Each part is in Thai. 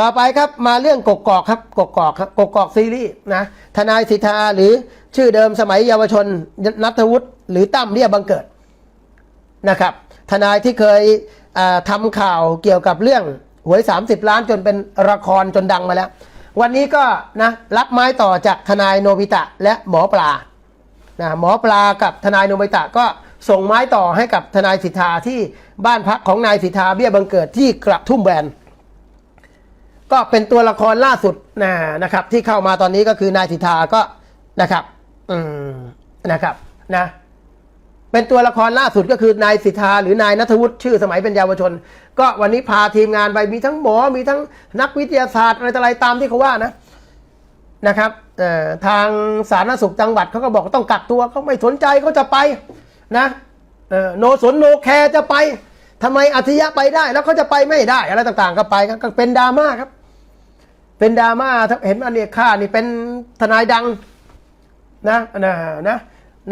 ต่อไปครับมาเรื่องกกอกครับกกอกครับกกอกซีรีส์นะทนายสิทธาหรือชื่อเดิมสมัยเยาวชนนัทวุฒิหรือตั้มเรียบบังเกิดนะครับ ทนายที่เคยอ่าทำข่าวเกี่ยวกับเรื่องหวย 30 ล้านจนเป็นละครจนดังมาแล้ว วันนี้ก็นะรับไม้ต่อจากทนายโนบิตะและหมอปลานะหมอปลากับทนายโนบิตะก็ส่งไม้ต่อให้กับทนายสิทธาที่บ้านพักของนายสิทธาเบี้ยบังเกิดที่กระทุ่มแบน ก็เป็นตัวละครล่าสุดนะนะครับ ที่เข้ามาตอนนี้ก็คือนายสิทธาก็นะครับ อืมนะครับนะ เป็นตัวละครล่าสุดก็คือนายสิทธาหรือนายนัทวุฒิชื่อสมัยเป็นเยาวชน ก็วันนี้พาทีมงานไปมีทั้งหมอมีทั้งนักวิทยาศาสตร์อะไรต่ออะไรตามที่เขาว่านะนะครับเอ่อทางสาธารณสุขจังหวัดเขาก็บอกต้องกักตัวเขาไม่สนใจเขาจะไปนะเอ่อโนสนโนแคร์จะไปทำไมอัธยะไปได้ แล้วเขาจะไปไม่ได้ อะไรต่างๆ ก็ไปก็เป็นดราม่าครับ เป็นดราม่าถ้าเห็นอันนี้ข้านี่เป็นทนายดังนะนะนะ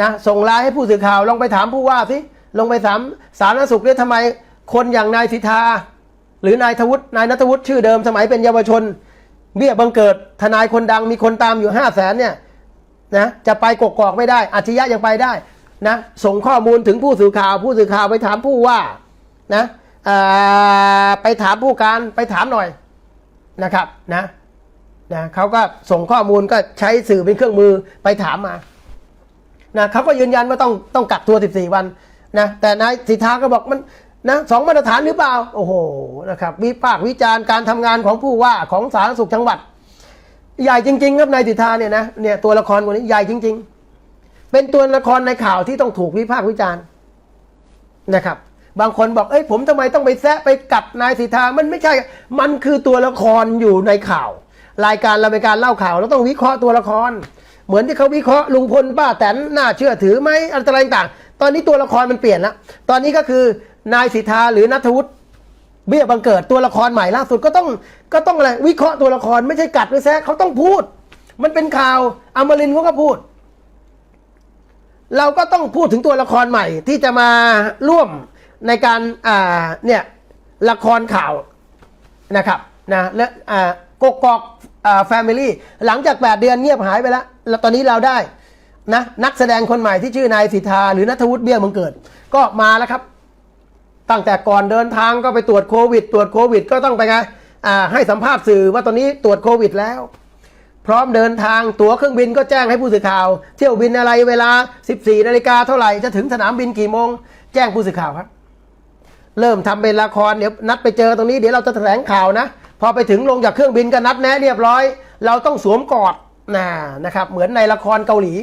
นะส่งไลน์ให้ผู้สื่อข่าวลองไปถามผู้ว่าสิลงไปถามสาธารณสุขเนี่ยทำไมคนอย่างนายสิทธา หรือนายทวุฒินายนัทวุฒิชื่อเดิมสมัยเป็นเยาวชน เบี้ยบังเกิดทนายคนดังมีคนตามอยู่ห้าแสนเนี่ยนะจะไปกกอกไม่ได้อาชญะยังไปได้นะส่งข้อมูลถึงผู้สื่อข่าว ผู้สื่อข่าวไปถามผู้ว่านะไปถามผู้การไปถามหน่อย นะครับนะนะเขาก็ส่งข้อมูลก็ใช้สื่อเป็นเครื่องมือไปถามมานะเขาก็ยืนยันว่าต้องต้องกักตัว 14 วันนะแต่นายสิทธาก็บอกมันนะสองมาตรฐานหรือเปล่า โอ้โหนะครับวิพากษ์วิจารณ์การทำงานของผู้ว่าของสาธารณสุขจังหวัด ใหญ่จริง ๆ ครับนายสิทธาเนี่ยนะเนี่ยตัวละครคนนี้ใหญ่จริง ๆ เป็นตัวละครในข่าวที่ต้องถูกวิพากษ์วิจารณ์นะครับ บางคนบอกเอ้ยผมทำไมต้องไปแซะไปกัดนายสิทธามันไม่ใช่ มันคือตัวละครอยู่ในข่าว รายการเราเป็นการเล่าข่าวเราต้องวิเคราะห์ตัวละคร เหมือนที่เขาวิเคราะห์ลุงพลป้าแตนน่าเชื่อถือไหมอะไรต่างๆ ตอนนี้ตัวละครมันเปลี่ยนแล้วตอนนี้ก็คือนายสิทธาหรือนัทวุฒิเบี้ยบังเกิดตัวละครใหม่ล่าสุดก็ต้องก็ต้องอะไรวิเคราะห์ตัวละครไม่ใช่กัดไม่แซะเขาต้องพูด มันเป็นข่าวอมรินทร์เขาก็พูด เราก็ต้องพูดถึงตัวละครใหม่ที่จะมาร่วม ในการอ่าเนี่ยละครข่าวนะครับนะและอ่ากกอกอ่าแฟมิลี่หลังจาก 8 เดือนเงียบหายไปแล้วแล้วตอนนี้เราได้นะนักแสดงคนใหม่ที่ชื่อนายสิทธาหรือนัทวุฒิเบี้ยมังเกิด ก็มาแล้วครับ ตั้งแต่ก่อนเดินทางก็ไปตรวจโควิด ตรวจโควิด ก็ต้องไปไงอ่าให้สัมภาษณ์สื่อว่าตอนนี้ตรวจโควิดแล้วพร้อมเดินทางตั๋วเครื่องบินก็แจ้งให้ผู้สื่อข่าว เที่ยวบินอะไรเวลา 14นาฬิกาเท่าไหร่จะถึงสนามบินกี่โมง แจ้งผู้สื่อข่าวครับ เริ่มทำเป็นละครเดี๋ยวนัดไปเจอตรงนี้เดี๋ยวเราจะแถลงข่าวนะพอไปถึงลงจากเครื่องบินก็นัดแนะเรียบร้อย เราต้องสวมกอดนะนะครับ เหมือนในละครเกาหลี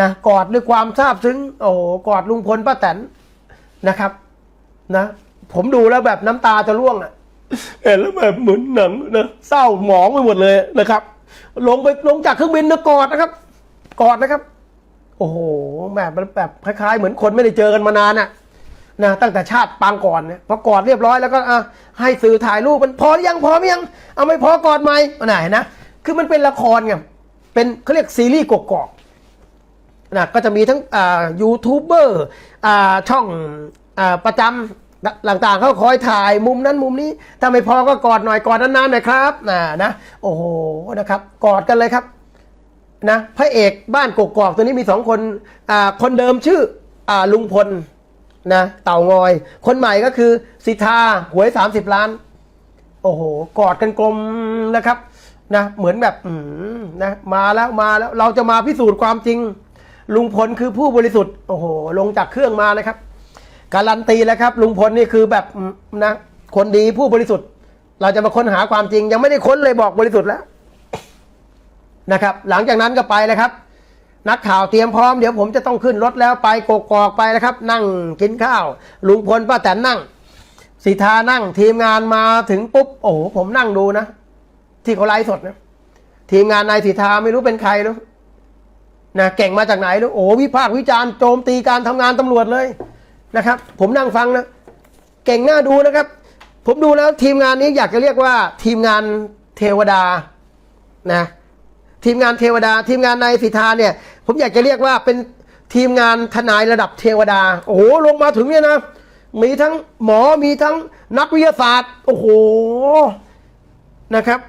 นะกอดด้วยความซาบซึ้งโอ้โหกอดลุงพลป้าแตนนะครับนะ ผมดูแล้วแบบน้ำตาจะร่วงอะเห็นแล้วแบบเหมือนหนังนะเศร้าหมองไปหมดเลยนะครับ ลงไปลงจากเครื่องบินนะกอดนะครับ กอดนะครับ โอ้โหแบบแบบคล้ายๆ เหมือนคนไม่ได้เจอกันมานานอะ นะตั้งแต่ชาติปางก่อนเนี่ยพอกอดเรียบร้อยแล้วก็อะให้สื่อถ่ายรูปมันพอหรือยังพอไหมยังเอาไม่พอกอดไหมไหนนะคือมันเป็นละครไงเป็นเขาเรียกซีรีส์กกอกนะก็จะมีทั้งอ่ายูทูบเบอร์อ่าช่องอ่าประจำต่างๆเขาคอยถ่ายมุมนั้นมุมนี้ถ้าไม่พอก็กอดหน่อยกอดนานๆหน่อยครับนะนะโอ้โหนะครับกอดกันเลยครับนะพระเอกบ้านกกอกตัวนี้มีสองคนอ่าคนเดิมชื่ออ่าลุงพล นะเต่างอย คนใหม่ก็คือสิทธาหวย 30 ล้าน โอ้โห กอดกันกลมนะครับนะเหมือนแบบนะมาแล้วมาแล้วเราจะมาพิสูจน์ความจริง ลุงพลคือผู้บริสุทธิ์โอ้โห ลงจากเครื่องมานะครับ การันตีแล้วครับ ลุงพลนี่คือแบบนะคนดีผู้บริสุทธิ์ เราจะมาค้นหาความจริง ยังไม่ได้ค้นเลยบอกบริสุทธิ์แล้วนะครับ หลังจากนั้นก็ไปเลยครับ นักข่าวเตรียมพร้อมเดี๋ยวผมจะต้องขึ้นรถแล้วไปกกอกไปนะครับ นั่งกินข้าว ลุงพลป้าแตนนั่งสิทานั่งทีมงานมาถึงปุ๊บโอ้โหผมนั่งดูนะ ที่เขาไลฟ์สดนะทีมงานนายสิทาไม่รู้เป็นใครรู้นะเก่งมาจากไหนรู้โอ้วิพากษ์วิจารณ์โจมตีการทำงานตำรวจเลยนะครับ ผมนั่งฟังนะ เก่งน่าดูนะครับ ผมดูแล้วทีมงานนี้อยากจะเรียกว่าทีมงานเทวดานะ ทีมงานเทวดา ทีมงานนายสิทธาเนี่ย ผมอยากจะเรียกว่าเป็นทีมงานทนายระดับเทวดา โอ้โหลงมาถึงเนี่ยนะ มีทั้งหมอมีทั้งนักวิทยาศาสตร์ โอ้โหนะครับ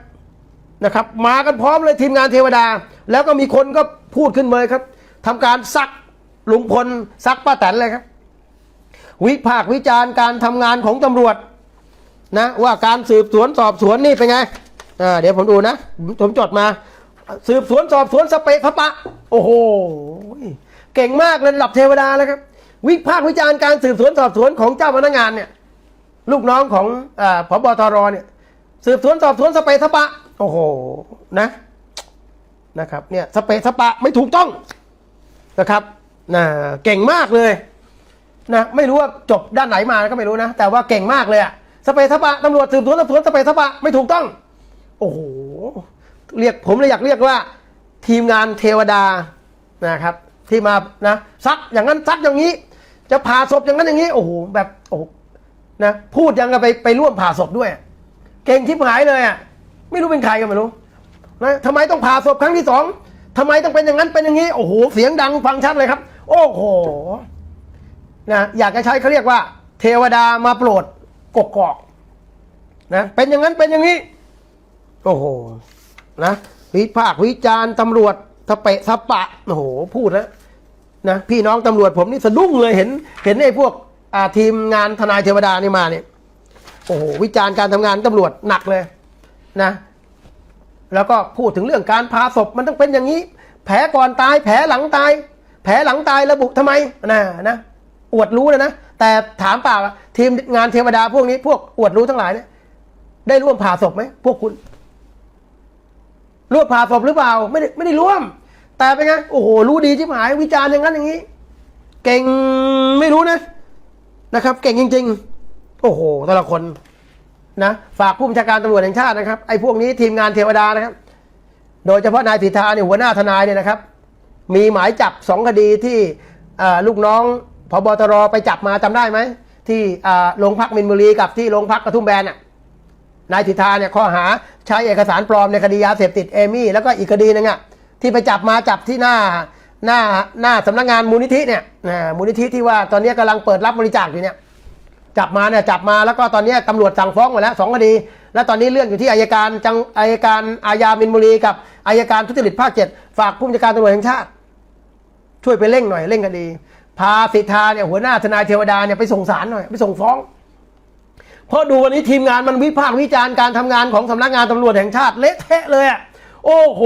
นะครับ มากันพร้อมเลยทีมงานเทวดา แล้วก็มีคนก็พูดขึ้นเลยครับทำการซักลุงพลซักป้าแตนเลยครับ วิพากษ์วิจารณ์การทำงานของตำรวจนะว่าการสืบสวนสอบสวนนี่เป็นไงเดี๋ยวผมดูนะ ผมจดมา สืบสวนสอบสวนสเปะสปะ โอ้โห เก่งมากเลยระดับเทวดาแล้วครับ วิพากษ์วิจารณ์การสืบสวนสอบสวนของเจ้าพนักงานเนี่ย ลูกน้องของอพบตรเนี่ย สืบสวนสอบสวนสเปะสปะ โอ้โห นะ นะครับ เนี่ยสเปะสปะไม่ถูกต้องนะครับนะเก่งมากเลยนะไม่รู้ว่าจบด้านไหนมาก็ไม่รู้นะ แต่ว่าเก่งมากเลยอะสเปะสปะตำรวจสืบสวนสอบสวนสเปะสปะไม่ถูกต้อง โอ้โห เรียกผมเลยอยากเรียกว่า ทีมงานเทวดานะครับ ที่มานะซักอย่างนั้นซักอย่างนี้ จะผ่าศพอย่างนั้นอย่างนี้โอ้โหแบบโอ้นะพูดยังกับไปไปร่วมผ่าศพด้วย เก่งทิพหายเลยอะไม่รู้เป็นใครก็ไม่รู้นะทำไมต้องผ่าศพครั้งที่สองทำไมต้องเป็นอย่างนั้นเป็นอย่างนี้โอ้โหเสียงดังฟังชัดเลยครับ โอ้โหนะอยากจะใช้เขาเรียกว่า เทวดามาโปรดกกอกนะเป็นอย่างนั้นเป็นอย่างนี้ โอ้โห นะวิพากวิจารณ์ตำรวจสเปะสปะโอ้โหพูดแล้วนะพี่น้องตำรวจผมนี่สะดุ้งเลยเห็น เห็นไอ้พวกทีมงานทนายเทวดานี่มาเนี่ยโอ้โหวิจารณ์การทำงานตำรวจหนักเลยนะ แล้วก็พูดถึงเรื่องการพาศพมันต้องเป็นอย่างนี้ แผลก่อนตาย แผลหลังตาย แผลหลังตายระบุทำไมนะนะอวดรู้นะนะ แต่ถามเปล่าทีมงานเทวดาพวกนี้พวกอวดรู้ทั้งหลายเนี่ยได้ร่วมผ่าศพไหมพวกคุณ ร่วมผ่าศพหรือเปล่า ไม่ได้ไม่ได้ร่วม แต่เป็นไงโอ้โหรู้ดีที่หายวิจารณ์อย่างนั้นอย่างนี้ เก่งไม่รู้นะ นะครับ เก่งจริง ๆ โอ้โหแต่ละคนนะฝากผู้บัญชาการตำรวจแห่งชาตินะครับไอ้พวกนี้ทีมงานเทวดานะครับ โดยเฉพาะนายสิทธาเนี่ยหัวหน้าทนายเนี่ยนะครับ มีหมายจับสองคดีที่ลูกน้องพบตรไปจับมาจำได้ไหมที่โรงพักมินบุรีกับที่โรงพักกระทุ่มแบนอะ นายสิทธาเนี่ยข้อหาใช้เอกสารปลอมในคดียาเสพติดเอมี่แล้วก็อีกคดีหนึงอะที่ไปจับมาจับที่หน้าหน้าหน้าสำนักงานมูลนิธิเนี่ยมูลนิธิที่ว่าตอนนี้กำลังเปิดรับบริจาคอยู่เนี่ยจับมาเนี่ยจับมาแล้วก็ตอนนี้ตำรวจสั่งฟ้องหมดแล้วสองคดี แล้วตอนนี้เลื่อนอยู่ที่อายการจังอายการอาญามินบุรีกับอายการทุจริตภาคเจ็ดฝากผู้บัญชาการตำรวจแห่งชาติ ช่วยไปเร่งหน่อยเร่งคดี พาสิทธาเนี่ยหัวหน้าทนายเทวดาเนี่ยไปส่งศาลหน่อยไปส่งฟ้อง เพราะดูวันนี้ทีมงานมันวิพากษ์วิจารณ์การทำงานของสำนักงานตำรวจแห่งชาติเละเทะเลยอะโอ้โห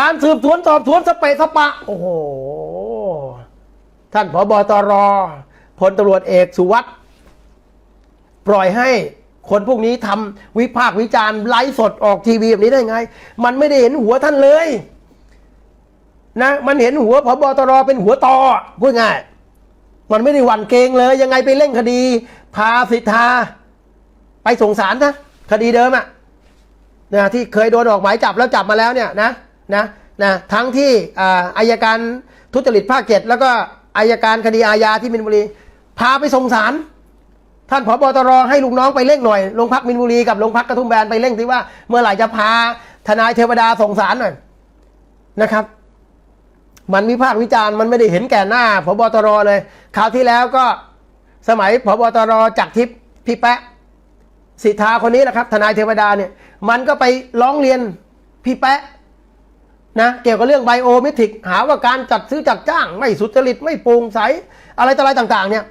การสืบสวนสอบสวนสเปะสปะ โอ้โห ท่านผบตรพลตำรวจเอกสุวัสด์ปล่อยให้คนพวกนี้ทำวิพากษ์วิจารณ์ไลฟ์สดออกทีวีแบบนี้ได้ไง มันไม่ได้เห็นหัวท่านเลยนะมันเห็นหัวพบตรเป็นหัวตอพูดง่ายมันไม่ได้หวั่นเกรงเลย ยังไงไปเร่งคดี พาสิทธา ไปส่งสารนะคดีเดิมอะนะที่เคยโดนออกหมายจับแล้วจับมาแล้วเนี่ยนะนะนะทั้งที่อาอายการทุจริตภาคเจ็ดแล้วก็อายการคดีอาญาที่มินบุรี พาไปส่งสารท่านผบตรให้ลูกน้องไปเร่งหน่อยโรงพักมินบุรีกับโรงพักกระทุ่มแบนไปเร่งที่ว่า เมื่อไหร่จะพาทนายเทวดาส่งสารหน่อยนะครับ มันวิพากษ์วิจารณ์มันไม่ได้เห็นแก่หน้าพบตรเลยคราวที่แล้วก็ สมัยพบตรจักทิพย์พี่แปะสิทธาคนนี้แหละครับ ทนายเทวดาเนี่ย มันก็ไปร้องเรียนพี่แปะนะเกี่ยวกับเรื่องไบโอเมตริก หาว่าการจัดซื้อจัดจ้าง ไม่สุจริตไม่โปร่งใส อะไรต่ออะไรต่าง ๆ เนี่ย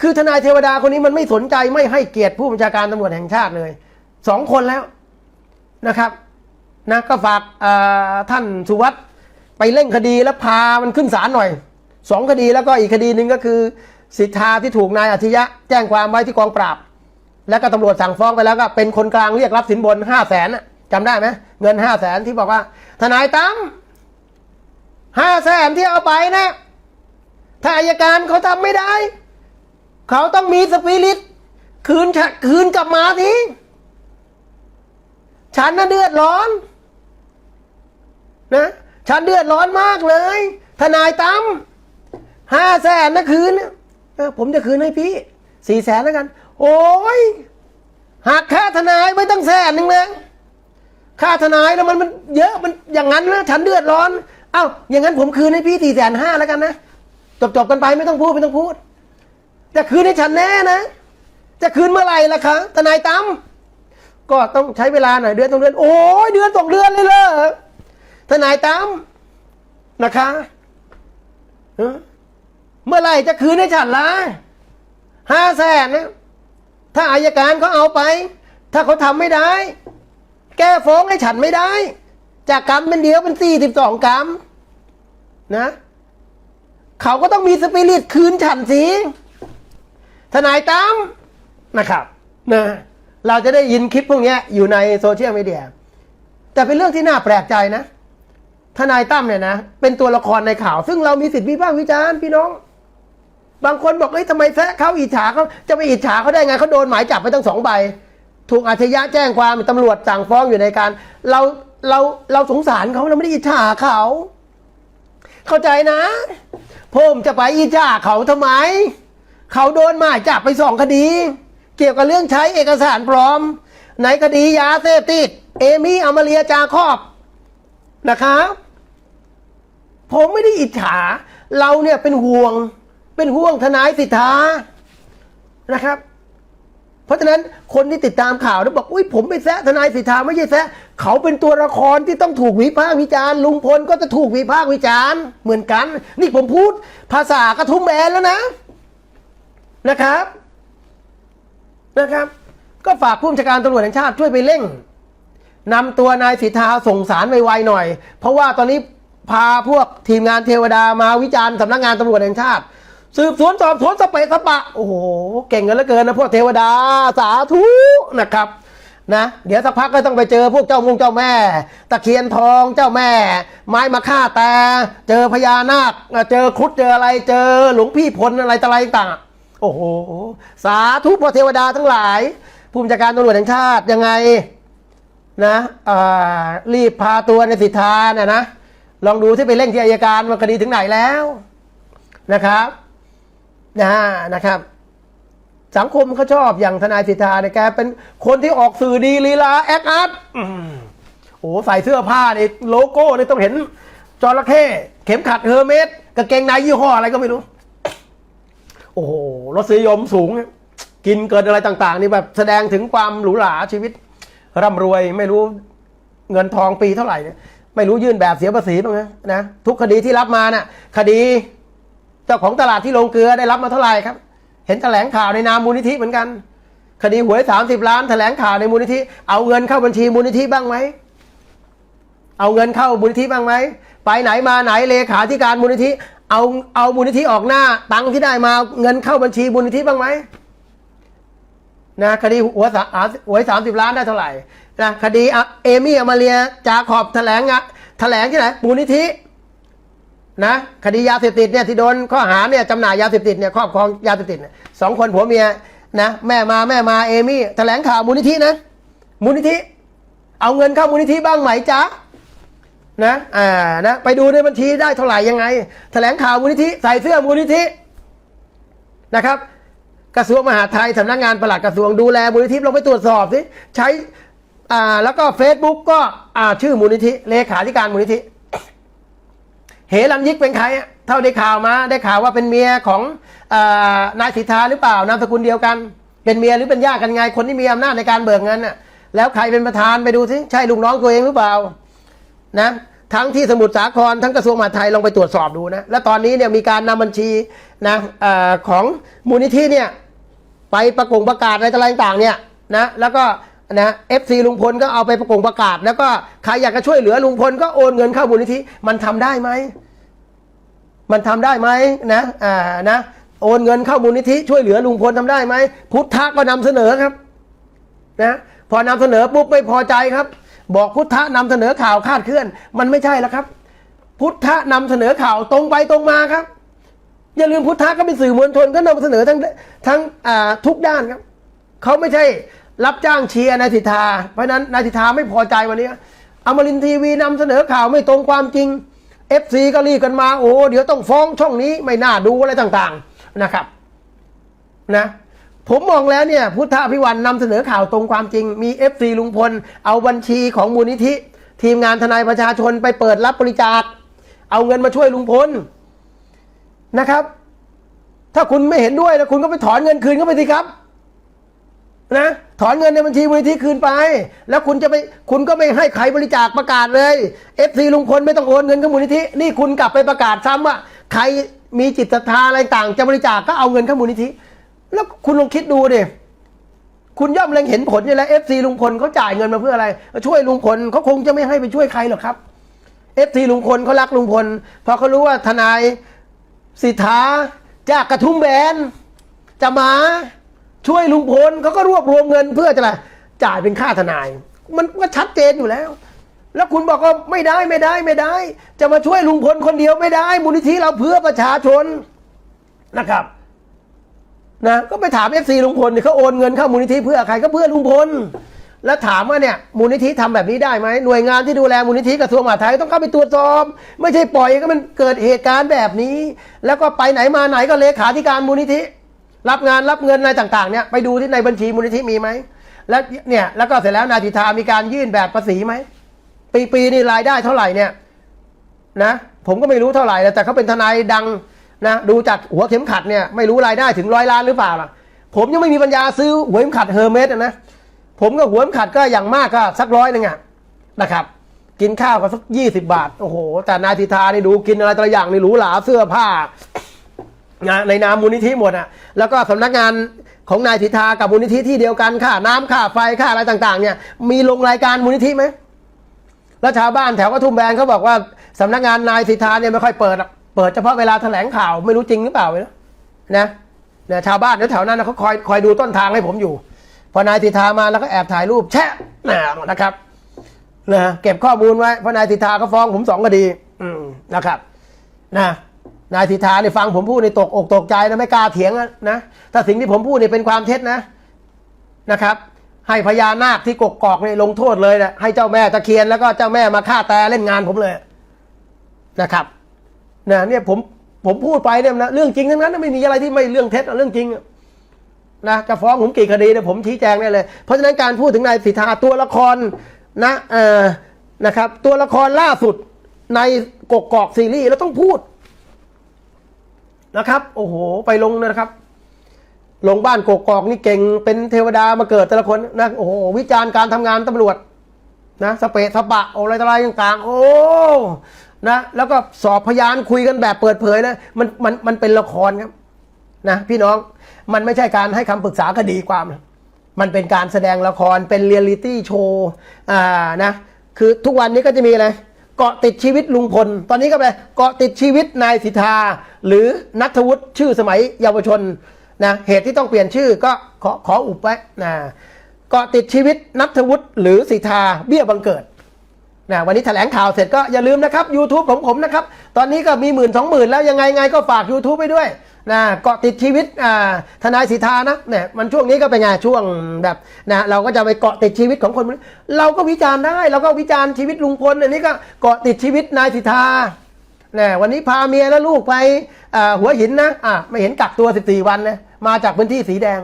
คือทนายเทวดาคนนี้มันไม่สนใจไม่ให้เกียรติผู้บัญชาการตำรวจแห่งชาติเลยสองคนแล้วนะครับนะก็ฝากท่านสุวัสด์ไปเร่งคดีแล้วพามันขึ้นศาลหน่อยสองคดีแล้วก็อีกคดีหนึ่งก็คือ สิทธาที่ถูกนายอาทิยะ แจ้งความไว้ที่กองปราบ แล้วก็ตำรวจสั่งฟ้องไปแล้วก็เป็นคนกลางเรียกรับสินบนห้าแสนจำได้ไหมเงินห้าแสนที่บอกว่า ทนายตั้มห้าแสนที่เอาไปนะ ถ้าอายการเขาทำไม่ได้ เขาต้องมีสปิริต คืนคืนกลับมาทีฉันน่ะเดือดร้อน นะ ฉันเดือดร้อนมากเลย ทนายตั้มห้าแสนนะคืนนะ ผมจะคืนให้พี่สี่แสนแล้วกัน โอ้ยหักค่าทนายไม่ตั้งแสนหนึ่งเลยค่าทนายแล้วมันมันเยอะมันอย่างนั้นนะฉันเดือดร้อนเอ้าอย่างนั้นผมคืนให้พี่สี่แสนห้าแล้วกันนะจบจบกันไปไม่ต้องพูดไม่ต้องพูด จะคืนให้ฉันแน่นะ จะคืนเมื่อไหร่ล่ะคะทนายตั้มก็ต้องใช้เวลาหน่อยเดือนสองเดือน โอ้ยเดือนสองเดือนเลยเหรอทนายตั้มนะคะ เออเมื่อไหร่จะคืนให้ฉันละห้าแสนนะถ้าอายการเขาเอาไป ถ้าเขาทำไม่ได้ แก้ฟ้องให้ฉันไม่ได้ จากกรรมเป็นเดียวเป็นสี่สิบสองกรรมนะเขาก็ต้องมีสปิริตคืนฉันสิทนายตั้มนะครับนะเราจะได้ยินคลิปพวกเนี้ยอยู่ในโซเชียลมีเดีย แต่เป็นเรื่องที่น่าแปลกใจนะ ทนายตั้มเนี่ยนะ เป็นตัวละครในข่าว ซึ่งเรามีสิทธิวิพากษ์วิจารณ์พี่น้อง บางคนบอกเอ้ยทำไมแซะเขาอิจฉาเขาจะไปอิจฉาเขาได้ไงเขาโดนหมายจับไปตั้งสองใบ ถูกอาชญะแจ้งความตำรวจสั่งฟ้องอยู่ในการ เราเราเราสงสารเขาเราไม่ได้อิจฉาเขา เข้าใจนะผมจะไปอิจฉาเขาทำไม เขาโดนหมายจับไปสองคดี เกี่ยวกับเรื่องใช้เอกสารปลอม ในคดียาเสพติดเอมี่อมาเรียจาคอบนะครับผมไม่ได้อิจฉา เราเนี่ยเป็นห่วง เป็นห่วงทนายสิทธานะครับ เพราะฉะนั้นคนที่ติดตามข่าวแล้วบอกอุ้ยผมไปแซะทนายสิทธาไม่ใช่แซะเขาเป็นตัวละครที่ต้องถูกวิพากษ์วิจารณ์ลุงพลก็จะถูกวิพากษ์วิจารณ์เหมือนกัน นี่ผมพูดภาษากระทุ่มแบนแล้วนะนะครับนะครับ ก็ฝากผู้บัญชาการตำรวจแห่งชาติช่วยไปเร่งนำตัวนายสิทธาส่งสารไวๆหน่อย เพราะว่าตอนนี้พาพวกทีมงานเทวดามาวิจารณ์สำนักงานตำรวจแห่งชาติ สืบสวนสอบสวนสเปสปะ โอ้โห เก่งกันเหลือเกินนะพวกเทวดาสาธุนะครับนะเดี๋ยวสักพักก็ต้องไปเจอพวกเจ้ามุงเจ้าแม่ ตะเคียนทองเจ้าแม่ ไม้มาฆ่าแต่ เจอพญานาคเจอครุฑเจออะไรเจอหลวงพี่พลอะไรต่อะไรต่างโอ้โห สาธุพระเทวดาทั้งหลาย ผู้บัญชาการตำรวจแห่งชาติยังไงนะรีบพาตัวในสิทธาเนี่ยนะ ลองดูที่ไปเร่งที่อายการว่าคดีถึงไหนแล้วนะครับ นะนะครับ สังคมเขาชอบอย่างทนายสิทธาเนี่ยแกเป็นคนที่ออกสื่อดีลีลาแอคอาร์ตโอ้ใส่เสื้อผ้านี่โลโก้นี่ต้องเห็นจระเข้เข็มขัดเฮอร์เมสกางเกงในยี่ห้ออะไรก็ไม่รู้ โอ้โหรสนิยมสูง กินเกินอะไรต่าง ๆ นี่แบบแสดงถึงความหรูหราชีวิต ร่ำรวยไม่รู้เงินทองปีเท่าไหร่เนี่ยไม่รู้ยื่นแบบเสียภาษีบ้างนะนะทุกคดีที่รับมาน่ะ คดี จ้าของตลาดที่ลงเกลือได้รับมาเท่าไหร่ครับ เห็นแถลงข่าวในนามมูลนิธิเหมือนกัน คดีหวยสามสิบล้านแถลงข่าวในมูลนิธิ เอาเงินเข้าบัญชีมูลนิธิบ้างไหม เอาเงินเข้ามูลนิธิบ้างไหม ไปไหนมาไหนเลขาธิการมูลนิธิ เอาเอามูลนิธิออกหน้า ตังค์ที่ได้มาเงินเข้าบัญชีมูลนิธิบ้างไหมนะคดีหวสาหวยสามสิบล้านได้เท่าไหร่นะคดีเอมี่อมาเรียจาขอบแถลงอะแถลงที่ไหนมูลนิธิ นะคดียาเสพติดเนี่ยที่โดนข้อหาเนี่ยจำหน่ายยาเสพติดเนี่ยครอบครองยาเสพติดเนี่ยสองคนผัวเมียนะแม่มาแม่มาเอมี่แถลงข่าวมูลนิธินะมูลนิธิ เอาเงินเข้ามูลนิธิบ้างไหมจ๊ะนะอ่านะไปดูในบัญชีได้เท่าไหร่ยังไง แถลงข่าวมูลนิธิใส่เสื้อมูลนิธินะครับ กระทรวงมหาดไทยสำนักงานปลัดกระทรวงดูแลมูลนิธิลงไปตรวจสอบสิใช้อ่าแล้วก็ Facebook ก็อ่าชื่อมูลนิธิเลขาธิการมูลนิธิ เหรัญยิกเป็นใครอะเท่าได้ข่าวมาได้ข่าวว่าเป็นเมียของอนายสิทธาหรือเปล่านามสกุลเดียวกัน เป็นเมียหรือเป็นญาติกันไง คนที่มีอำนาจในการเบิกเงินน่ะแล้วใครเป็นประธานไปดูสิใช่ลูกน้องตัวเองหรือเปล่านะทั้งที่สมุทรสาครทั้งกระทรวงมหาดไทยลองไปตรวจสอบดูนะและตอนนี้เนี่ยมีการนำบัญชีนะอของมูลนิธิเนี่ยไปประกงประกาศอะไรต่างต่างๆเนี่ยนะแล้วก็ นะเอฟซีลุงพลก็เอาไปประกงประกาศ แล้วก็ใครอยากจะช่วยเหลือลุงพลก็โอนเงินเข้ามูลนิธิมันทำได้ไหมมันทำได้ไหมนะอ่านะโอนเงินเข้ามูลนิธิช่วยเหลือลุงพลทำได้ไหมพุทธะก็นำเสนอครับนะพอนำเสนอปุ๊บไม่พอใจครับ บอกพุทธะนำเสนอข่าวคาดเคลื่อน มันไม่ใช่แล้วครับ พุทธะนำเสนอข่าวตรงไปตรงมาครับ อย่าลืมพุทธะก็เป็นสื่อมวลชนก็นำเสนอทั้งทั้งทุกด้านครับเขาไม่ใช่ รับจ้างเชียร์นายสิทธา เพราะนั้นนายสิทธาไม่พอใจวันนี้อมรินทีวีนำเสนอข่าวไม่ตรงความจริงเอฟซีก็รีบกันมาโอ้เดี๋ยวต้องฟ้องช่องนี้ไม่น่าดูอะไรต่างๆนะครับนะผมมองแล้วเนี่ยพุทธพิวันนำเสนอข่าวตรงความจริง มีเอฟซีลุงพล เอาบัญชีของมูลนิธิ ทีมงานทนายประชาชนไปเปิดรับบริจาค เอาเงินมาช่วยลุงพลนะครับ ถ้าคุณไม่เห็นด้วยแล้วคุณก็ไปถอนเงินคืนก็ไปสิครับ นะ ถอนเงินในบัญชีมูลนิธิคืนไป แล้วคุณจะไปคุณก็ไม่ให้ใครบริจาคประกาศเลยเอฟซีลุงพลไม่ต้องโอนเงินเข้ามูลนิธินี่คุณกลับไปประกาศซ้ำว่า ใครมีจิตศรัทธาอะไรต่างจะบริจาคก็เอาเงินเข้ามูลนิธิ แล้วคุณลองคิดดูดิคุณย่อมเล็งเห็นผลอยู่แล้วเอฟซีลุงพลเขาจ่ายเงินมาเพื่ออะไร ช่วยลุงพลเขาคงจะไม่ให้ไปช่วยใครหรอกครับเอฟซีลุงพลเขารักลุงพลพราะเขารู้ว่าทนายสิทธาจากกระทุ่มแบนจะมา ช่วยลุงพลเขาก็รวบรวมเงินเพื่อจะอะไรจ่ายเป็นค่าทนาย มันก็ชัดเจนอยู่แล้ว แล้วคุณบอกว่าไม่ได้ไม่ได้ไม่ได้ จะมาช่วยลุงพลคนเดียวไม่ได้ มูลนิธิเราเพื่อประชาชนนะครับนะก็ไปถามเอฟซีลุงพลเนี่ยเขาโอนเงินเข้ามูลนิธิเพื่อใครก็เพื่อลุงพลแล้วถามว่าเนี่ยมูลนิธิทำแบบนี้ได้ไหมหน่วยงานที่ดูแลมูลนิธิกระทรวงมหาดไทยต้องเข้าไปตรวจสอบ ไม่ใช่ปล่อยก็มันเกิดเหตุการณ์แบบนี้ แล้วก็ไปไหนมาไหนก็เลขาธิการมูลนิธิ รับงานรับเงินอะไรต่างๆเนี่ยไปดูที่ในบัญชีมูลนิธิมีไหมแล้วเนี่ยแล้วก็เสร็จแล้วนายสิทธามีการยื่นแบบภาษีไหมปีปีๆนี่รายได้เท่าไหร่เนี่ยนะผมก็ไม่รู้เท่าไหร่แต่เขาเป็นทนายดังนะดูจากหัวเข็มขัดเนี่ยไม่รู้รายได้ถึงร้อยล้านหรือเปล่าล่ะผมยังไม่มีปัญญาซื้อหัวเข็มขัดเฮอร์เมสนะผมก็หัวเข็มขัดก็อย่างมากก็สักร้อยหนึ่งอะนะครับ กินข้าวก็สักยี่สิบาทโอ้โหแต่นายสิทธานี่ดูกินอะไรแต่ละอย่างนี่หรูหราเสื้อผ้า ในนามมูลนิธิหมดอะแล้วก็สำนักงานของนายสิทธากับมูลนิธิที่เดียวกันค่าน้ำค่าไฟค่าอะไรต่างๆเนี่ยมีลงรายการมูลนิธิไหมแล้วชาวบ้านแถวกระทุ่มแบนเขาบอกว่าสำนักงานนายสิทธาเนี่ยไม่ค่อยเปิดหรอกเปิดเฉพาะเวลาแถลงข่าวไม่รู้จริงหรือเปล่านะนะนะชาวบ้านแถวๆนั้นนะเขาคอยคอยดูต้นทางให้ผมอยู่ พอนายสิทธามาแล้วก็แอบถ่ายรูปแชะนะครับนะเก็บข้อมูลไว้เพราะนายสิทธาก็ฟ้องผมสองคดี อืมนะครับ นะ นายสิทธาเนี่ยฟังผมพูดในตกอกตกใจนะไม่กล้าเถียงนะถ้าสิ่งที่ผมพูดเนี่ยเป็นความเท็จนะนะครับ ให้พญานาคที่กกกอกเนี่ยลงโทษเลยนะให้เจ้าแม่ตะเคียนแล้วก็เจ้าแม่มาฆ่าแต่เล่นงานผมเลยนะครับนะเนี่ยผมผมพูดไปเนี่ยนะเรื่องจริงทั้งนั้นไม่มีอะไรที่ไม่เรื่องเท็จอะเรื่องจริงอะนะจะฟ้องผมกี่คดีเนี่ยผมชี้แจงได้เลย เพราะฉะนั้นการพูดถึงนายสิทธาตัวละครนะเอ่อนะครับ ตัวละครล่าสุดในกกกอกซีรีส์เราต้องพูด นะครับ โอ้โห ไปลงนะครับ ลงบ้านกกอกนี่เก่งเป็นเทวดามาเกิดแต่ละคนนะโอ้โหวิจารณ์การทำงานตำรวจนะสเปะสปะอะไรต่ออะไรต่างๆ โอ้นะแล้วก็สอบพยานคุยกันแบบเปิดเผยนะมันมันมันเป็นละครครับนะพี่น้องมันไม่ใช่การให้คำปรึกษาคดีความนะมันเป็นการแสดงละครเป็นเรียลลิตี้โชว์อ่านะคือทุกวันนี้ก็จะมีอะไร เกาะติดชีวิตลุงพล ตอนนี้ก็ไปเกาะติดชีวิตนายสิทธา หรือนัทวุฒิชื่อสมัยเยาวชนนะเหตุที่ต้องเปลี่ยนชื่อก็ขอขออุบไว้นะเกาะติดชีวิตนัทวุฒิหรือสิทธาเบี้ยบังเกิดนะวันนี้แถลงข่าวเสร็จก็อย่าลืมนะครับ YouTube ของผมนะครับ ตอนนี้ก็มีหมื่นสองหมื่นแล้วยังไงไงก็ฝาก YouTube ไปด้วย นะเกาะติดชีวิตอ่าทนายสิทธานะเนี่ยมันช่วงนี้ก็เป็นไงช่วงแบบนะเราก็จะไปเกาะติดชีวิตของคน เราก็วิจารณ์ได้เราก็วิจารณ์ชีวิตลุงพลอันนี้ก็เกาะติดชีวิตนายสิทธาเนี่ยวันนี้พาเมียและลูกไปหัวหินนะอะไม่เห็นกักตัว 14 วันเลยมาจากพื้นที่สีแดง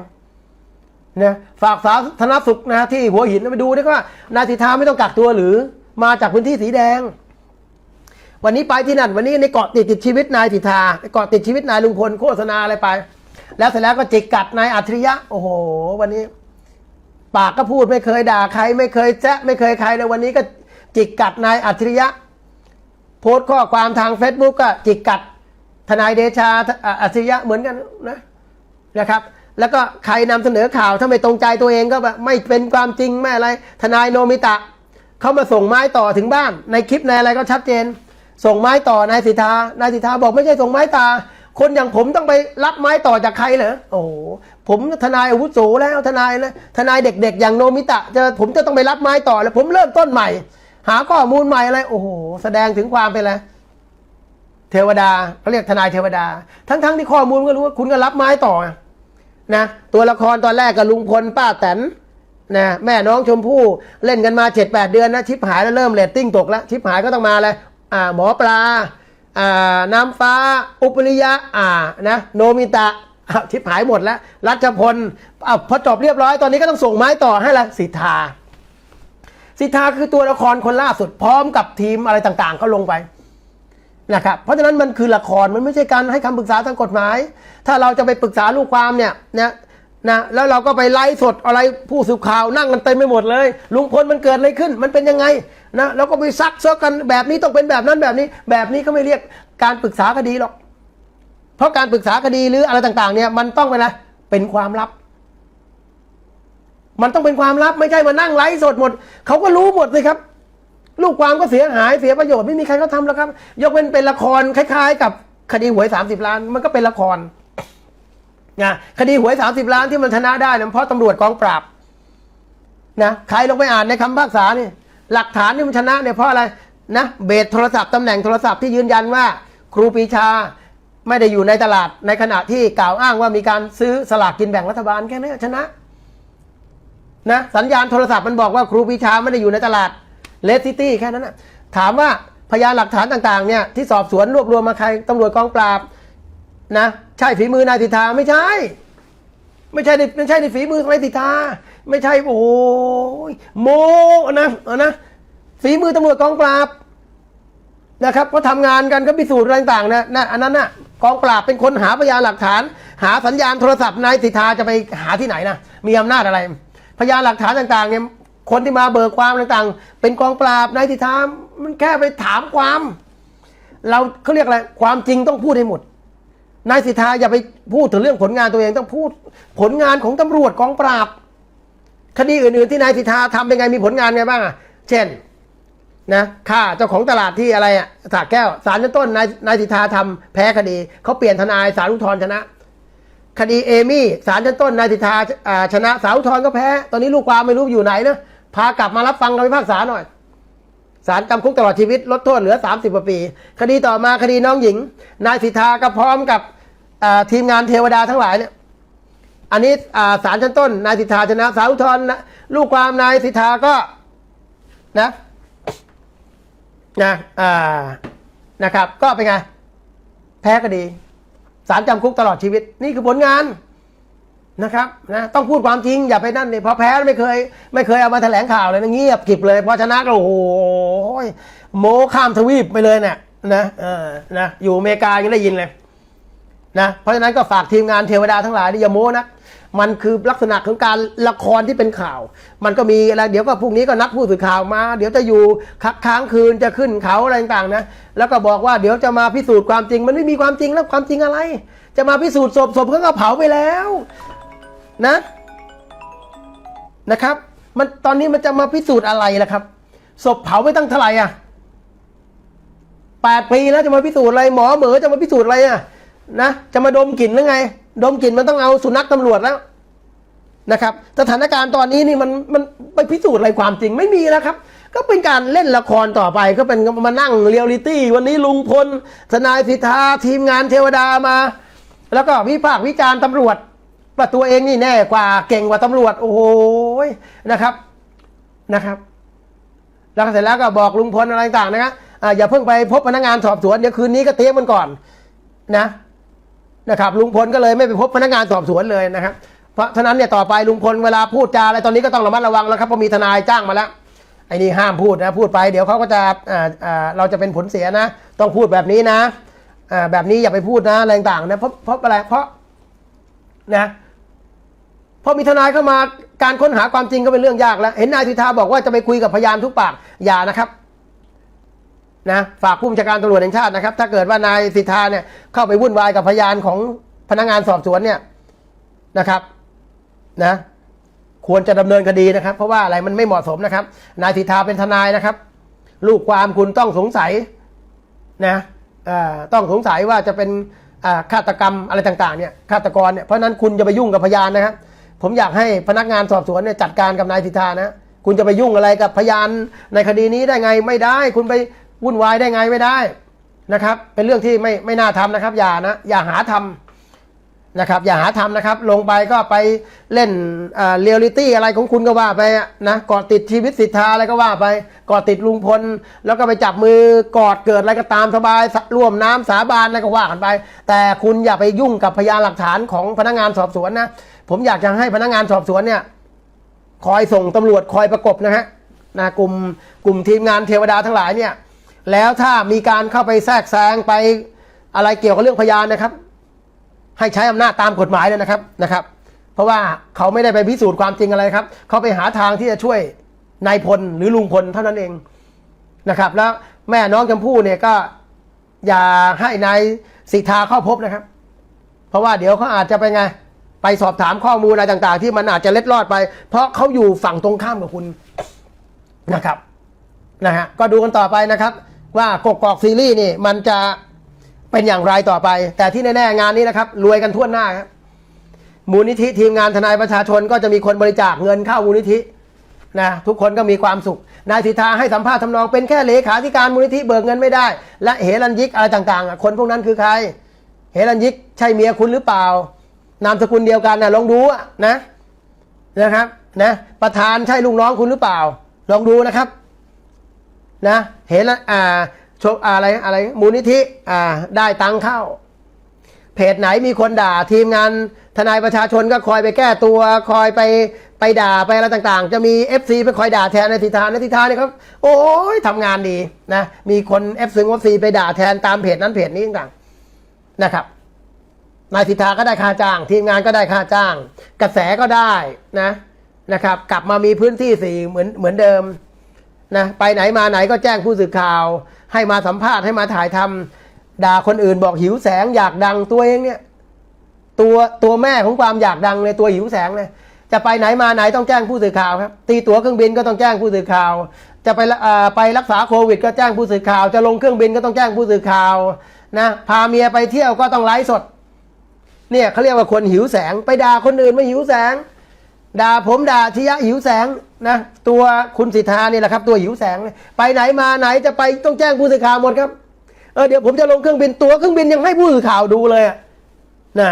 นะฝากสาธารณสุขนะที่หัวหินไปดูด้วยว่านายสิทธาไม่ต้องกักตัวหรือมาจากพื้นที่สีแดง วันนี้ไปที่นั่น วันนี้ในเกาะติดติดชีวิตนายสิทธาเกาะติดชีวิตนายลุงพลโฆษณาอะไรไป แล้วเสร็จแล้วก็จิกกัดนายอัจฉริยะ โอ้โห วันนี้ ปากก็พูดไม่เคยด่าใคร ไม่เคยแซะไม่เคยใครเลยวันนี้ก็จิกกัดนายอัจฉริยะ โพสต์ข้อความทางเฟซบุ๊กก็จิกกัดทนายเดชาอัจฉริยะเหมือนกันนะนะครับ แล้วก็ใครนำเสนอข่าวถ้าไม่ตรงใจตัวเองก็แบบไม่เป็นความจริงไม่อะไร ทนายโนมิตะ เขามาส่งไม้ต่อถึงบ้าน ในคลิปในอะไรก็ชัดเจน ส่งไม้ต่อนายสิทธานายสิทธาบอกไม่ใช่ส่งไม้ตา คนอย่างผมต้องไปรับไม้ต่อจากใครเหรอโอ้โหผมทนายอาวุโสแล้วทนายนะทนายเด็ก ๆ อย่างโนมิตะจะผมจะต้องไปรับไม้ต่อแล้ว ผมเริ่มต้นใหม่ หาข้อมูลใหม่อะไรโอ้โหแสดงถึงความเป็นอะไรเทวดาเขาเรียกทนายเทวดา ทั้งๆที่ข้อมูลก็รู้ว่าคุณก็รับไม้ต่อนะตัวละครตอนแรกกับลุงพลป้าแตนนะแม่น้องชมพู่เล่นกันมาเจ็ดแปดเดือนนะชิปหายแล้วเริ่มเรตติ้งตกแล้ว ชิปหายก็ต้องมาเลย อ่าหมอปลาอ่าน้ำฟ้า อุปริยะอ่านะโนมิตะอ้าวชิปหายหมดแล้ว รัชพลอาพอจบเรียบร้อยตอนนี้ก็ต้องส่งไม้ต่อให้ละสิทธา สิทธาคือตัวละครคนล่าสุดพร้อมกับทีมอะไรต่างๆเขาลงไปนะครับเพราะฉะนั้นมันคือละครมันไม่ใช่การให้คำปรึกษาทางกฎหมาย ถ้าเราจะไปปรึกษาลูกความเนี่ยนะ นะแล้วเราก็ไปไลฟ์สดอะไรผู้สื่อข่าวนั่งกันเต็มไปหมดเลย ลุงพลมันเกิดอะไรขึ้น มันเป็นยังไงนะเราก็ไปซักเซาะกันแบบนี้ต้องเป็นแบบนั้นแบบนี้ แบบนี้ก็ไม่เรียกการปรึกษาคดีหรอก เพราะการปรึกษาคดีหรืออะไรต่าง ๆ เนี่ยมันต้องเป็นอะไรเป็นความลับ มันต้องเป็นความลับไม่ใช่มานั่งไลฟ์สดหมดเขาก็รู้หมดเลยครับ ลูกความก็เสียหายเสียประโยชน์ไม่มีใครเขาทำแล้วครับ ยกเว้นเป็นละครคล้าย ๆ กับคดีหวยสามสิบล้าน มันก็เป็นละคร นะคดีหวยสามสิบล้านที่มันชนะได้เนี่ยเพราะตำรวจกองปราบนะใครลงไปอ่านในคำพิพากษาเนี่ยหลักฐานที่มันชนะเนี่ยเพราะอะไรนะเบสโทรศัพท์ตำแหน่งโทรศัพท์ที่ยืนยันว่า ครูปีชาไม่ได้อยู่ในตลาดในขณะที่กล่าวอ้างว่ามีการซื้อสลากกินแบ่งรัฐบาลแค่นี้ชนะนะสัญญาณโทรศัพท์มันบอกว่าครูปีชาไม่ได้อยู่ในตลาดเลสซิตี้แค่นั้นนะถามว่าพยานหลักฐานต่างๆเนี่ยที่สอบสวนรวบรวมมาใครตำรวจกองปราบ นะใช่ฝีมือนายสิทธาไม่ใช่ ไม่ใช่ในไม่ใช่ในฝีมือนายสิทธาไม่ใช่โอ้ยโมนะนะฝีมือตำรวจกองปราบนะครับเขาทำงานกันก็พิสูจน์อะไรต่างๆนะนะอันนั้นน่ะกองปราบเป็นคนหาพยานหลักฐาน หาสัญญาณโทรศัพท์นายสิทธาจะไปหาที่ไหนนะมีอำนาจอะไร พยานหลักฐานต่างๆเนี่ยคนที่มาเบิกความต่างๆ เป็นกองปราบนายสิทธามันแค่ไปถามความ เราเขาเรียกอะไรความจริงต้องพูดให้หมด นายสิทธาอย่าไปพูดถึงเรื่องผลงานตัวเองต้องพูดผลงานของตำรวจกองปราบ คดีอื่นๆที่นายสิทธาทำเป็นไงมีผลงานไงบ้างอะเช่นนะฆ่าเจ้าของตลาดที่อะไรอะสากแก้วศาลชั้นต้นนายนายสิทธาทำแพ้คดีเขาเปลี่ยนทนายศาลอุทธรชนะ คดีเอมี่ศาลชั้นต้นนายสิทธาชนะศาลอุทธรก็แพ้ ตอนนี้ลูกความไม่รู้อยู่ไหนนะพากลับมารับฟังคำพิพากษาหน่อยศาลจำคุกตลอดชีวิตลดโทษเหลือ 30กว่าปี คดีต่อมาคดีน้องหญิง นายสิทธาก็พร้อมกับ ทีมงานเทวดาทั้งหลายเนี่ยอันนี้อ่าศาลชั้นต้นนายสิทธาชนะศาลอุทธรนะลูกความนายสิทธาก็นะนะนะครับ ก็เป็นไง แพ้คดีศาลจำคุกตลอดชีวิต นี่คือผลงานนะครับนะต้องพูดความจริงอย่าไปนั่นเลยพอแพ้ไม่เคย ไม่เคยเอามาแถลงข่าวเลยนะเงียบกิบเลยพอชนะก็โอ้โหโมข้ามทวีปไปเลยเนี่ยนะเออนะอยู่อเมริกายังได้ยินเลย นะเพราะฉะนั้นก็ฝากทีมงานเทวดาทั้งหลายนี่อย่าโม้นะมันคือลักษณะของการละครที่เป็นข่าว มันก็มีอะไรเดี๋ยวก็พรุ่งนี้ก็นัดผู้สื่อข่าวมา เดี๋ยวจะอยู่คักค้างคืนจะขึ้นเขาอะไรต่างๆนะแล้วก็บอกว่าเดี๋ยวจะมาพิสูจน์ความจริง มันไม่มีความจริงแล้วความจริงอะไร จะมาพิสูจน์ศพศพเขาก็เผาไปแล้วนะนะครับ มันตอนนี้มันจะมาพิสูจน์อะไรล่ะครับศพเผาไปตั้งเท่าไหร่อะแปดปีแล้วจะมาพิสูจน์อะไรหมอเหมอจะมาพิสูจน์อะไรอะ นะจะมาดมกลิ่นหรือไง ดมกลิ่นมันต้องเอาสุนัขตำรวจแล้วนะครับ สถานการณ์ตอนนี้นี่มันมันไปพิสูจน์อะไรความจริงไม่มีแล้วครับ ก็เป็นการเล่นละครต่อไปก็เป็นมานั่งเรียลลิตี้วันนี้ลุงพลทนายสิทธาทีมงานเทวดามา แล้วก็วิพากษ์วิจารณ์ตำรวจว่าตัวเองนี่แน่กว่าเก่งกว่าตำรวจ โอ้โหนะครับนะครับ แล้วเสร็จแล้วก็บอกลุงพลอะไรต่างๆนะครับออย่าเพิ่งไปพบพนักงานสอบสวนเดี๋ยวคืนนี้ก็เตรียมมันก่อนนะ นะครับลุงพลก็เลยไม่ไปพบพนักงานสอบสวนเลยนะครับ เพราะฉะนั้นเนี่ยต่อไปลุงพลเวลาพูดจาอะไรตอนนี้ก็ต้องระมัดระวังแล้วครับเพราะมีทนายจ้างมาแล้วไอ้นี่ห้ามพูดนะพูดไปเดี๋ยวเขาก็จะอ่าเราจะเป็นผลเสียนะ ต้องพูดแบบนี้นะอ่าแบบนี้อย่าไปพูดนะอะไรต่างๆนะเพราะเพราะอะไรเพราะนะพอมีทนายเข้ามาการค้นหาความจริงก็เป็นเรื่องยากแล้ว เห็นนายสิทธาบอกว่าจะไปคุยกับพยานทุกปากอย่านะครับ นะฝากผู้บัญชาการตำรวจแห่งชาตินะครับ ถ้าเกิดว่านายสิทธาเนี่ยเข้าไปวุ่นวายกับพยานของพนักงานสอบสวนเนี่ยนะครับนะควรจะดำเนินคดีนะครับ เพราะว่าอะไรมันไม่เหมาะสมนะครับ นายสิทธาเป็นทนายนะครับ ลูกความคุณต้องสงสัยนะต้องสงสัยว่าจะเป็นฆาตกรรมอะไรต่างๆเนี่ยฆาตกรเนี่ยเพราะนั้นคุณจะไปยุ่งกับพยานนะครับ ผมอยากให้พนักงานสอบสวนเนี่ยจัดการกับนายสิทธานะคุณจะไปยุ่งอะไรกับพยานในคดีนี้ได้ไงไม่ได้ คุณไป วุ่นวายได้ไงไม่ได้นะครับ เป็นเรื่องที่ไม่ไม่น่าทำนะครับ อย่านะอย่าหาทำนะครับ อย่าหาทำนะครับ ลงไปก็ไปเล่นเรียลลิตี้อะไรของคุณก็ว่าไปนะกอดติดชีวิตสิทธาอะไรก็ว่าไปกอดติดลุงพล แล้วก็ไปจับมือกอดเกิดอะไรก็ตามสบายร่วมน้ำสาบานอะไรก็ว่ากันไป แต่คุณอย่าไปยุ่งกับพยานหลักฐานของพนักงานสอบสวนนะผมอยากจะให้พนักงานสอบสวนเนี่ยคอยส่งตำรวจคอยประกบนะฮะนะกลุ่มกลุ่มทีมงานเทวดาทั้งหลายเนี่ย แล้วถ้ามีการเข้าไปแทรกแซงไปอะไรเกี่ยวกับเรื่องพยานนะครับ ให้ใช้อำนาจตามกฎหมายเลยนะครับนะครับ เพราะว่าเขาไม่ได้ไปพิสูจน์ความจริงอะไรครับ เขาไปหาทางที่จะช่วยนายพลหรือลุงพลเท่านั้นเองนะครับ แล้วแม่น้องชมพู่เนี่ยก็อย่าให้นายสิทธาเข้าพบนะครับ เพราะว่าเดี๋ยวเขาอาจจะไปไง ไปสอบถามข้อมูลอะไรต่าง ๆ ที่มันอาจจะเล็ดลอดไป เพราะเขาอยู่ฝั่งตรงข้ามกับคุณนะครับนะฮะก็ดูกันต่อไปนะครับ ว่ากกอกซีรีส์นี่มันจะเป็นอย่างไรต่อไป แต่ที่แน่ๆงานนี้นะครับ รวยกันทั่วหน้าครับมูลนิธิทีมงานทนายประชาชนก็จะมีคนบริจาคเงินเข้ามูลนิธินะทุกคนก็มีความสุขนายสิทธาให้สัมภาษณ์ทำนองเป็นแค่เลขาธิการมูลนิธิเบิกเงินไม่ได้ และเฮรันยิกอะไรต่างๆ คนพวกนั้นคือใครเฮรันยิกใช่เมียคุณหรือเปล่า นามสกุลเดียวกันนะลองดูนะนะครับนะประธานใช่ลูกน้องคุณหรือเปล่า ลองดูนะครับ นะเห็นอ่าชกอะไรอะไรมูลนิธิอ่าได้ตังเข้า เพจไหนมีคนด่าทีมงานทนายประชาชนก็คอยไปแก้ตัว คอยไปไปด่าไปอะไรต่างๆ จะมี FC ไปคอยด่าแทนนทิธาในทิธาเนี่ยครับโอ้ยทำงานดีนะมีคน F ซึ่ง FC ไปด่าแทนตามเพจนั้นเพจนี้ต่างๆนะครับนายสิทธาก็ได้ค่าจ้าง ทีมงานก็ได้ค่าจ้าง กระแสก็ได้นะนะครับ กลับมามีพื้นที่สี่เหมือนเหมือนเดิม นะไปไหนมาไหนก็แจ้งผู้สื่อข่าว ให้มาสัมภาษณ์ให้มาถ่ายทำด่าคนอื่นบอกหิวแสงอยากดังตัวเองเนี่ย ตัวตัวแม่ของความอยากดังเลยตัวหิวแสงเลยจะไปไหนมาไหนต้องแจ้งผู้สื่อข่าวครับตีตั๋วเครื่องบินก็ต้องแจ้งผู้สื่อข่าว จะไปละอ่อไปรักษาโควิด ก็แจ้งผู้สื่อข่าว จะลงเครื่องบินก็ต้องแจ้งผู้สื่อข่าวนะพาเมียไปเที่ยวก็ต้องไลฟ์สด เนี่ยเขาเรียกว่าคนหิวแสง ไปด่าคนอื่นไม่หิวแสง ด่าผมด่าทิยะหิวแสงนะตัวคุณสิทธานี่แหละครับ ตัวหิวแสง ไปไหนมาไหนจะไปต้องแจ้งผู้สื่อข่าวหมดครับเออเดี๋ยวผมจะลงเครื่องบินตัวเครื่องบินยังให้ผู้สื่อข่าวดูเลยนะ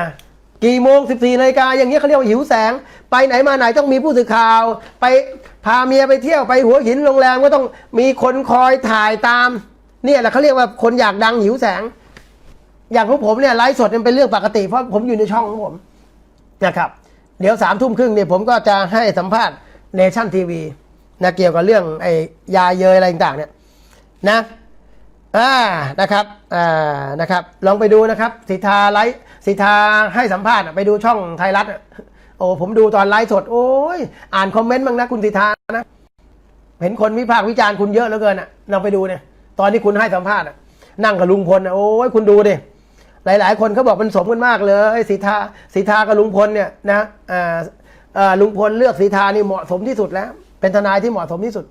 กี่โมง 14นาฬิกาอย่างเงี้ยเขาเรียกว่าหิวแสง ไปไหนมาไหนต้องมีผู้สื่อข่าว ไปพาเมียไปเที่ยวไปหัวหินโรงแรมก็ต้องมีคนคอยถ่ายตามเนี่ยแหละเขาเรียกว่าคนอยากดังหิวแสง อย่างของผมเนี่ยไลฟ์สดมันเป็นเรื่องปกติเพราะผมอยู่ในช่องของผมนะครับ เดี๋ยวสามทุ่มครึ่งเนี่ยผมก็จะให้สัมภาษณ์เนชั่นทีวีนะเกี่ยวกับเรื่องไอ้ยาเยยอะไรต่างๆเนี่ยนะอ่านะครับอ่านะครับ ลองไปดูนะครับสิทธาไลฟ์สิทธาให้สัมภาษณ์ไปดูช่องไทยรัฐโอ้ผมดูตอนไลฟ์สด โอ้ยอ่านคอมเมนต์บ้างนะคุณสิทธานะเห็นคนวิพากษ์วิจารณ์คุณเยอะเหลือเกินอะลองไปดูเนี่ยตอนที่คุณให้สัมภาษณ์นั่งกับลุงพลอะโอ้ยคุณดูดิ หลาย ๆ คนเขาบอกมันสมกันมากเลยสีทาสีทากับลุงพลเนี่ยนะอ่าอ่าลุงพลเลือกสีทานี่เหมาะสมที่สุดแล้ว เป็นทนายที่เหมาะสมที่สุด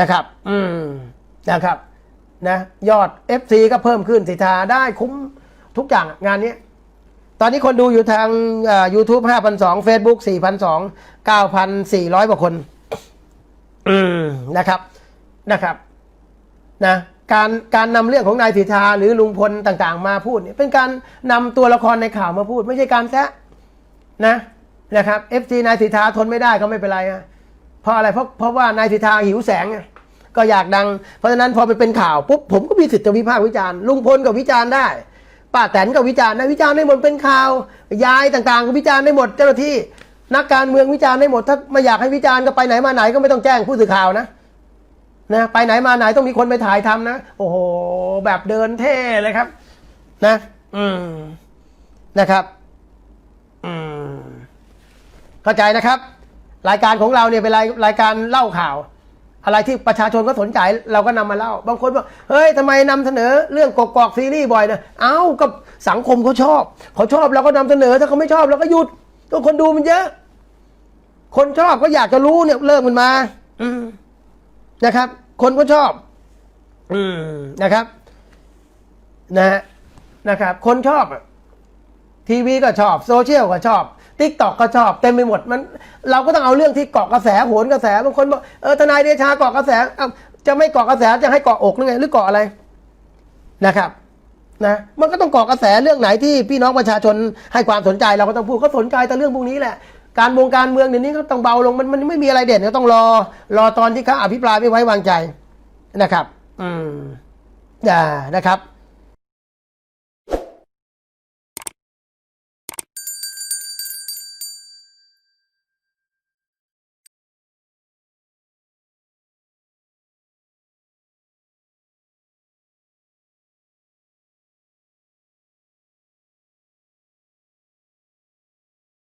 นะครับ อืมนะครับ นะ ยอด FC ก็เพิ่มขึ้นสีทาได้คุ้มทุกอย่างงานนี้ตอนนี้คนดูอยู่ทางยูทูบห้าพันสองเฟซบุ๊กสี่พันสองเก้าพันสี่ร้อยกว่าคน อืมนะครับ นะครับ นะ การการนำเรื่องของนายสิทธาหรือลุงพลต่างๆ มาพูดเนี่ยเป็นการนำตัวละครในข่าวมาพูด ไม่ใช่การแซะนะนะครับเอฟซีนายสิทธาทนไม่ได้ก็ไม่เป็นไรอะเพราะอะไรเพราะเพราะว่านายสิทธาหิวแสงไงก็อยากดัง เพราะฉะนั้นพอไปเป็นข่าวปุ๊บผมก็มีสิทธิ์จะวิพากษ์วิจารณ์ลุงพลก็วิจารณ์ได้ป้าแตนก็วิจารณ์ได้วิจารณ์ได้หมดเป็นข่าวยายต่างๆ ก็วิจารณ์ได้หมดเจ้าหน้าที่ นักการเมืองวิจารณ์ได้หมด ถ้าไม่อยากให้วิจารณ์ก็ไปไหนมาไหนก็ไม่ต้องแจ้งผู้สื่อข่าวนะ นะไปไหนมาไหนต้องมีคนไปถ่ายทำนะ โอ้โห แบบเดินเท่เลยครับ นะ อืมนะครับ อืมเข้าใจนะครับ รายการของเราเนี่ยเป็นรายรายการเล่าข่าว อะไรที่ประชาชนก็สนใจเราก็นำมาเล่า บางคนบอกเฮ้ยทำไมนำเสนอเรื่องกกอกซีรีส์บ่อยนะเอ้าก็สังคมเขาชอบเขาชอบเราก็นำเสนอถ้าเขาไม่ชอบเราก็หยุดก็คนดูมันเยอะ คนชอบก็อยากจะรู้เนี่ยเริ่มมันมา อืม นะครับ คนก็ชอบ อืมนะครับ นะฮะนะครับ คนชอบอะทีวีก็ชอบโซเชียลก็ชอบทิกตอกก็ชอบเต็มไปหมดมัน เราก็ต้องเอาเรื่องที่เกาะกระแสโหนกระแสบางคนบอกเออทนายเดชาเกาะกระแสเอ้าจะไม่เกาะกระแสจะให้เกาะอกหรือไงหรือเกาะอะไรนะครับนะมันก็ต้องเกาะกระแสเรื่องไหนที่พี่น้องประชาชนให้ความสนใจเราก็ต้องพูดเขาสนใจแต่เรื่องพวกนี้แหละ การวงการเมืองเดี๋ยวนี้ก็ต้องเบาลงมันมันไม่มีอะไรเด่นก็ต้องรอ รอตอนที่เขาอภิปรายไม่ไว้วางใจนะครับ อืมอย่านะครับ